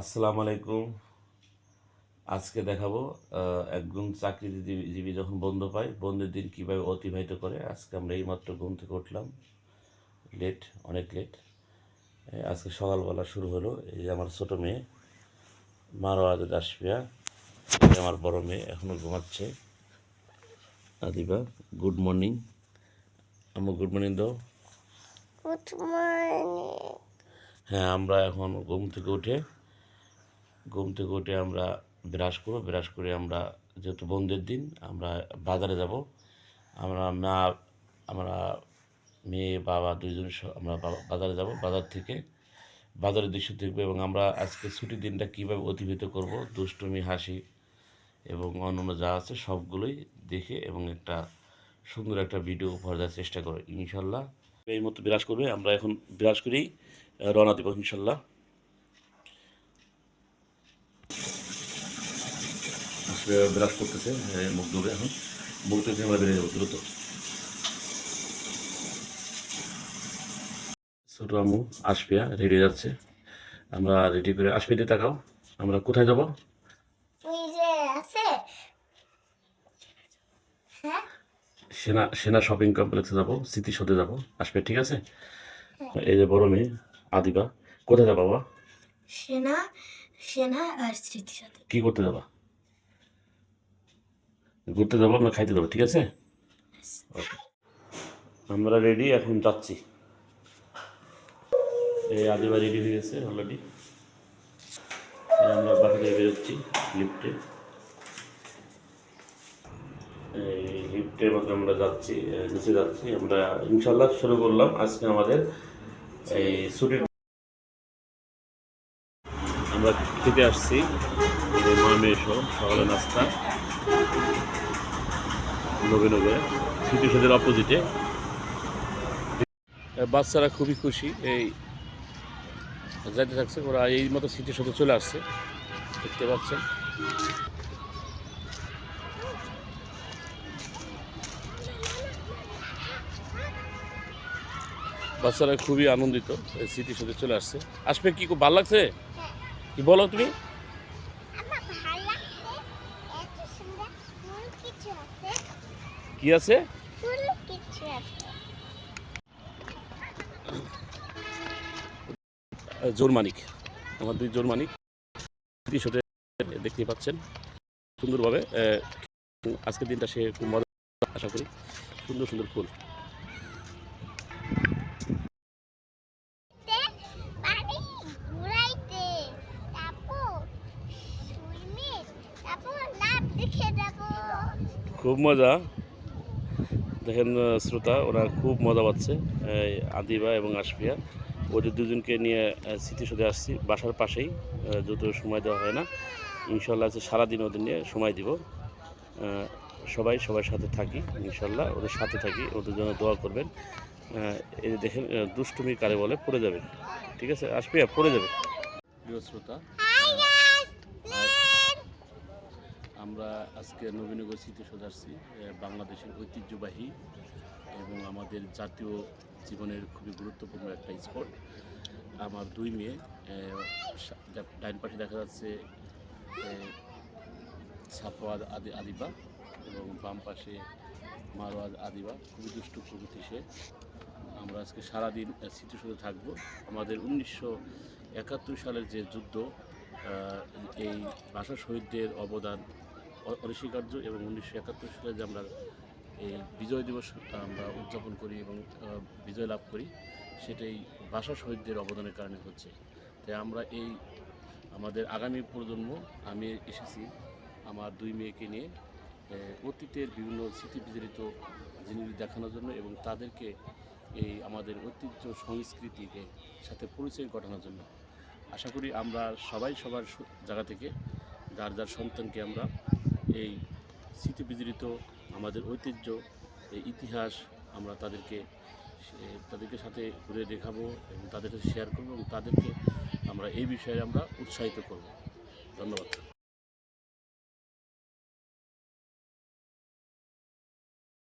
আসসালামু আলাইকুম। আজকে দেখাবো একজন চাকরিজীবী যখন বন্ধ পায় বন্ধের দিন কীভাবে অতিবাহিত করে আজকে আমরা এইমাত্র ঘুম থেকে উঠলাম। লেট অনেক লেট আজকে সকালবেলা শুরু হলো এই যে আমার ছোটো মেয়ে মারোয়াজ দাসপিয়া আমার বড় মেয়ে এখনও ঘুমাচ্ছে। আদিবা গুড মর্নিং আমার গুড মর্নিং দাও। গুড মর্নিং হ্যাঁ আমরা এখন ঘুম থেকে উঠে ঘুম থেকে আমরা ব্রাশ করব, ব্রাশ করে আমরা যেহেতু বন্ধের দিন, আমরা বাজারে যাব। আমরা মা, আমরা মেয়ে, বাবা দুইজন আমরা বাজারে যাব, বাজার থেকে বাজারের দৃশ্য দেখব এবং আমরা আজকে ছুটির দিনটা কীভাবে অতিবাহিত করব, দুষ্টুমি, হাসি এবং অন্যান্য যা আছে সবগুলোই দেখে এবং একটা সুন্দর একটা ভিডিও উপহার দেওয়ার চেষ্টা করো ইনশাল্লাহ। এই মতো বিরাজ করবে, আমরা এখন বিরাজ করেই রওনা দেবো, ইনশাল্লাহ। বিরাজ করতেছে মুখ ধরে এখন। মুখ থেকে আমরা বেরিয়ে যাব দ্রুত। ছোট আমু আসপিয়া রেডি যাচ্ছে। আমরা রেডি করে আসপিতে তাকাও। আমরা কোথায় যাব? হ্যাঁ? সেনা সেনা শপিং কমপ্লেক্সে যাব স্মৃতিসৌধে যাব। আসবে ঠিক আছে? এই যে বড় মেয়ে আদিবা। কোথায় যাবা বাবা? সেনা সেনা আর স্মৃতির কি করতে যাবা? ঘুরতে যাব, আমরা খাইতে যাব, ঠিক আছে? ওকে আমরা রেডি এখন যাচ্ছি। এই আদিবা রেডি হয়ে গেছে অলরেডি আমরা বাহিরে বেরোচ্ছি লিফটে এই লিফটের মধ্যে আমরা যাচ্ছি নিচে যাচ্ছি। আমরা ইনশাল্লাহ শুরু করলাম আজকে আমাদের এই ছুটির আমরা খেতে আসছি, এই মা মেয়ে সহ সকালে নাস্তা। নবীনগরে স্মৃতিসৌধের অপোজিটে বাচ্চারা খুবই খুশি এই যাইতে থাকছে ওরা এই মতো স্মৃতিসৌধে চলে আসছে দেখতে পাচ্ছেন। বাচ্চারা খুবই আনন্দিত এই স্মৃতিসৌধে চলে আসছে। আসবে কি খুব ভালো লাগছে? কি বলো তুমি? কি আছে? ফুল কিছু আছে জোর মানিক আমার দুই জোর মানিক দেখতে পাচ্ছেন। সুন্দরভাবে আজকের দিনটা সে খুব মজা আশা করি। সুন্দর সুন্দর ফুল। খুব মজা। দেখেন শ্রোতা ওরা খুব মজা পাচ্ছে আদিবা এবং আশফিয়া। ওদের দুজনকে নিয়ে স্মৃতিসৌধে আসছি। বাসার পাশেই যত সময় দেওয়া হয় না ইনশাল্লাহ আছে সারাদিন ওদের নিয়ে সময় দিব। সবাই সবার সাথে থাকি ইনশাল্লাহ ওদের সাথে থাকি ওদের জন্য দোয়া করবেন। এই যে দেখেন দুষ্টুমি কারে বলে পড়ে যাবে ঠিক আছে আশফিয়া পড়ে যাবে। প্রিয় শ্রোতা হাই গাইস আমরা আজকে নবীনগর স্মৃতিসৌধ আসছি বাংলাদেশের ঐতিহ্যবাহী এবং আমাদের জাতীয় জীবনের খুবই গুরুত্বপূর্ণ একটা স্পট। আমার দুই মেয়ে ডাইন পাশে দেখা যাচ্ছে সাফওয়াদ আদি, আদিবা এবং বাম পাশে মারোয়াজ আদিবা। খুবই দুষ্টু প্রকৃতি সে। আমরা আজকে সারাদিন স্মৃতিসৌধে থাকব। আমাদের উনিশশো একাত্তর সালের যে যুদ্ধ এই ভাষা শহীদদের অবদান অনস্বীকার্য এবং উনিশশো একাত্তর সালে যে আমরা এই বিজয় দিবস আমরা উদযাপন করি এবং বিজয় লাভ করি, সেটাই ভাষা শহীদদের অবদানের কারণে হচ্ছে। তাই আমরা এই আমাদের আগামী প্রজন্ম, আমি এসেছি আমার দুই মেয়েকে নিয়ে অতীতের বিভিন্ন স্মৃতি বিজড়িত জিনিস দেখানোর জন্য এবং তাদেরকে এই আমাদের ঐতিহ্য সংস্কৃতিকে সাথে পরিচয় ঘটানোর জন্য। আশা করি আমরা সবাই সবার জায়গা থেকে, যার যার সন্তানকে আমরা এই স্মৃতিবিজড়িত আমাদের ঐতিহ্য, এই ইতিহাস আমরা তাদেরকে তাদেরকে সাথে ঘুরে দেখাবো এবং তাদেরকে শেয়ার করব এবং তাদেরকে আমরা এই বিষয়ে আমরা উৎসাহিত করব। ধন্যবাদ।